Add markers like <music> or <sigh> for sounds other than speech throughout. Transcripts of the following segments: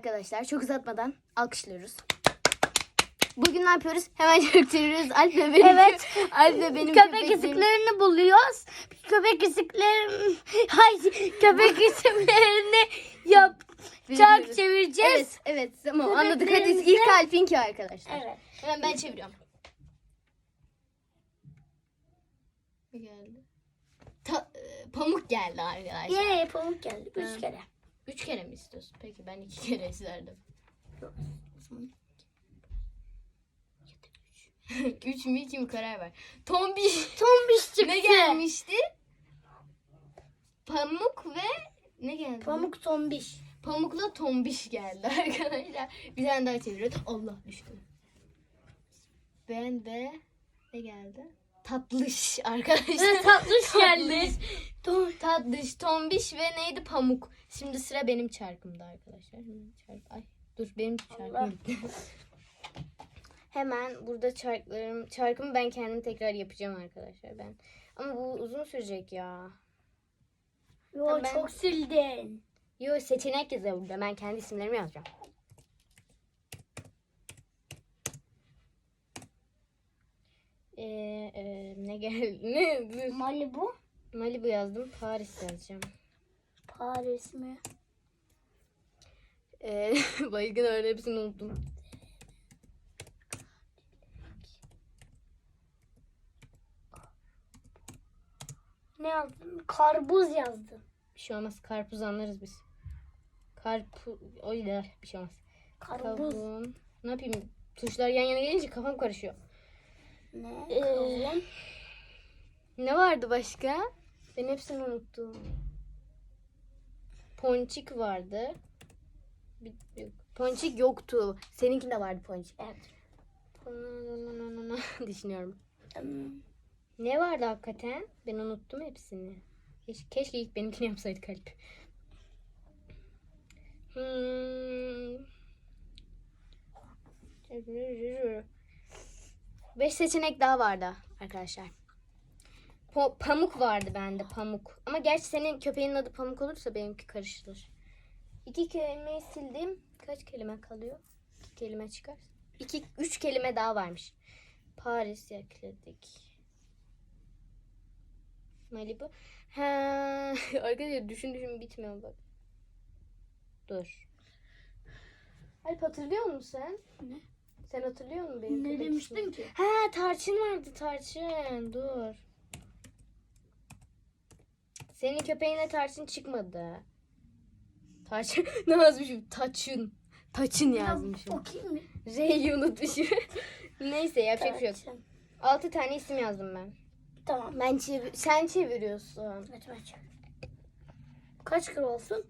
Arkadaşlar çok uzatmadan alkışlıyoruz. Bugün ne yapıyoruz? Hemen <laughs> çektiriyoruz. Alp ve benim, Evet. Alp ve benim köpek isimlerini buluyoruz. Köpek isimlerini <laughs> Hayır, köpek <laughs> isimlerini yap. Veriyoruz. çevireceğiz. Evet, evet tamam anladık. Hadi Köpeklerimizi- ilk Alp'inki arkadaşlar. Evet. Hemen ben çeviriyorum. Ne geldi? Ta- e, pamuk geldi arkadaşlar. Yine yapalım geldi. Üç kere. Üç kere mi istiyorsun? Peki ben iki <laughs> kere isterdim. Üç mü iki mi karar ver. Tombiş. Tombiş <laughs> çıktı. ne gelmişti? Pamuk ve ne geldi? Pamuk tombiş. Pamukla tombiş geldi <laughs> arkadaşlar. Bir tane daha çeviriyoruz. Allah düştü. Ben de ne geldi? Tatlış <laughs> <laughs> arkadaşlar. Tatlış geldi. Tatlış. Tatlış, tombiş ve neydi? Pamuk. Şimdi sıra benim çarkımda arkadaşlar. Çark. Ay dur benim çarkım. <laughs> Hemen burada çarklarım, çarkımı ben kendim tekrar yapacağım arkadaşlar ben. Ama bu uzun sürecek ya. Yo Tamam, ben- çok sildin. Yo seçenek yazıyor burada. Ben kendi isimlerimi yazacağım. Ee, e, ne geldi? <laughs> Ne? Malibu. Malibu yazdım. Paris yazacağım. Paris mi? Ee, <laughs> baygın öyle hepsini unuttum. Ne yazdın? Karbuz yazdın. Bir şey olmaz. Karpuz anlarız biz. Karpu... Oy da bir şey olmaz. Karbuz. Kavun. Ne yapayım? Tuşlar yan yana gelince kafam karışıyor. Ne? Ee, Kavun. Ne vardı başka? Ben hepsini unuttum. Ponçik vardı. Bir- yok. Ponçik yoktu. Seninkinde vardı ponçik. Evet. <laughs> Düşünüyorum. Hmm. Ne vardı hakikaten? Ben unuttum hepsini. Keşke, keşke ilk benimkini yapsaydı kalp. Hmm. Beş seçenek daha vardı arkadaşlar. Po- pamuk vardı bende pamuk. Ama gerçi senin köpeğinin adı pamuk olursa benimki karışılır. İki kelimeyi sildim. Kaç kelime kalıyor? İki kelime çıkar. İki, üç kelime daha varmış. Paris ekledik. Malibu. Ha, <laughs> arkadaşlar düşün düşün bitmiyor bak. Dur. Alp hatırlıyor musun sen? Ne? Sen hatırlıyor musun benim Ne köpek demiştin ismini? ki? Ha tarçın vardı tarçın. Dur. Senin köpeğine tarçın çıkmadı. Tarçın <laughs> ne yazmışım? Taçın. Taçın yazmışım. Bakayım mı? R'yi <laughs> unutmuşum. Neyse yapacak bir şey yok. Tarçın. Altı tane isim yazdım ben. Tamam. Ben çevir sen çeviriyorsun. Evet, evet. Kaç kere olsun?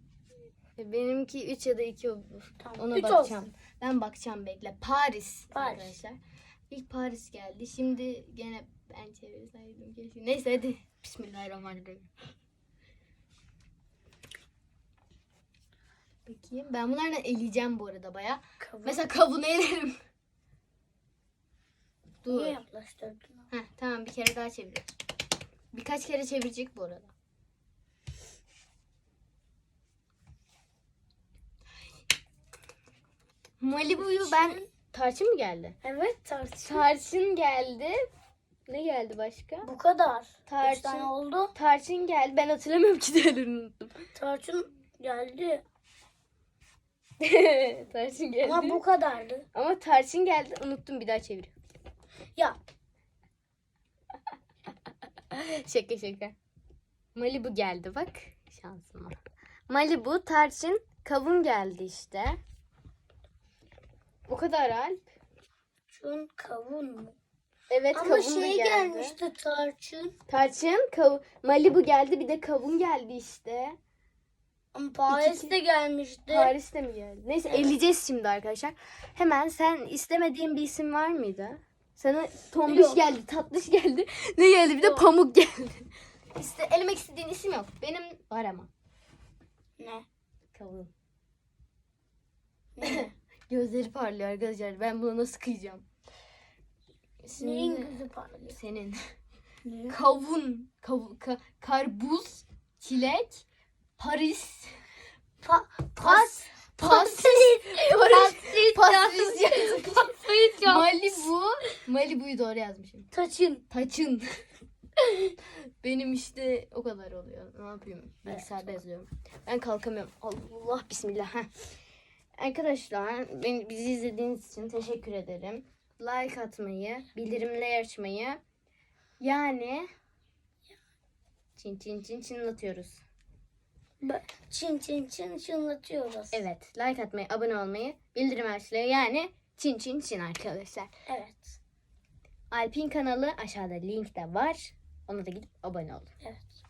Benimki 3 ya da 2 olur. Tamam. Ona Üç bakacağım. olsun. Ben bakacağım bekle. Paris, Paris. arkadaşlar. İlk Paris geldi. Şimdi gene ben çevirseydim keşke. Neyse hadi. Bismillahirrahmanirrahim. Bakayım. Ben bunlarla eleyeceğim bu arada baya. Kavun. Mesela kavunu elerim. Dur. Niye yaklaştırdın? Heh, tamam bir kere daha çeviriyoruz. Birkaç kere çevirecek bu arada. Malibu'yu ben... Tarçın mı geldi? Evet tarçın. Tarçın geldi. Ne geldi başka? Bu kadar. Üç Tarçın. tane oldu. Tarçın geldi. Ben hatırlamıyorum ki diğerlerini unuttum. <laughs> Tarçın geldi. tarçın geldi. Ama bu kadardı. Ama tarçın geldi. Unuttum bir daha çevir. Ya <laughs> şaka şaka. Malibu geldi bak. Şansıma. Malibu, tarçın, kavun geldi işte. O kadar Alp. şun kavun mu? Evet Ama kavun şey geldi. gelmişti tarçın. Tarçın, kav Malibu geldi bir de kavun geldi işte. Ama Paris de gelmişti. Paris'te mi geldi? Neyse eleyeceğiz şimdi arkadaşlar. Hemen sen istemediğin bir isim var mıydı? Sana tombiş Yok. geldi, tatlış geldi. <laughs> Ne geldi? Bir de Yok. pamuk geldi. <laughs> İşte elemek istediğin isim yok. Benim var ama. Ne? Kavun. Ne? <laughs> Gözleri parlıyor arkadaşlar. Ben buna nasıl kıyacağım? Neyin Şimdi gözü parlıyor? senin. Ne? <laughs> Kavun, kav, ka- karbuz, çilek, Paris, Pa pas Pas. Paslit. Paslis yazmış. Paslit ya. Malibu. Malibu'yu doğru yazmışım. Taçın. Taçın. <laughs> Benim işte o kadar oluyor. Ne yapayım? Bilgisayarda yazıyorum. Ben kalkamıyorum. Allah bismillah. Heh. Arkadaşlar beni, bizi izlediğiniz için teşekkür ederim. Like atmayı, bildirimleri açmayı yani çin çin çin çınlatıyoruz. Çin çin çin çınlatıyoruz. Evet like atmayı, abone olmayı, bildirim açmayı yani çin çin çin arkadaşlar. Evet. Alp'in kanalı aşağıda link de var. Ona da gidip abone olun. Evet.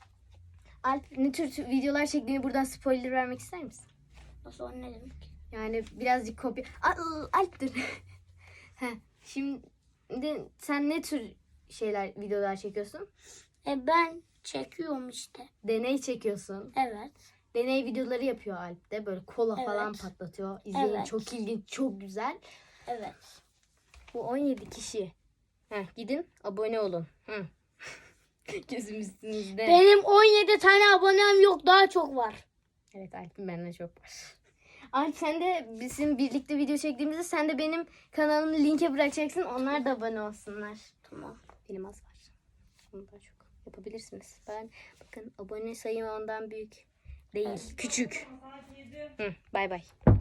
Alp ne tür tür videolar çektiğini buradan spoiler vermek ister misin? Nasıl o ne demek? Yani birazcık kopya... Al, Alp dur. Şimdi sen ne tür şeyler videolar çekiyorsun? E ben çekiyorum işte. Deney çekiyorsun. Evet. Deney videoları yapıyor Alp de. Böyle kola Evet. falan patlatıyor. İzleyin Evet. çok ilginç, çok güzel. Evet. Bu 17 kişi. Heh, gidin abone olun. Hı. <laughs> Gözüm üstünüzde. Benim 17 tane abonem yok daha çok var. Evet Alp'in benden çok var. Alp sen de bizim birlikte video çektiğimizde sen de benim kanalımı linke bırakacaksın. Onlar da abone olsunlar. Tamam. Benim az var. Onu daha çok yapabilirsiniz. Ben bakın abone sayım ondan büyük değil. Küçük. Hı, bay bay.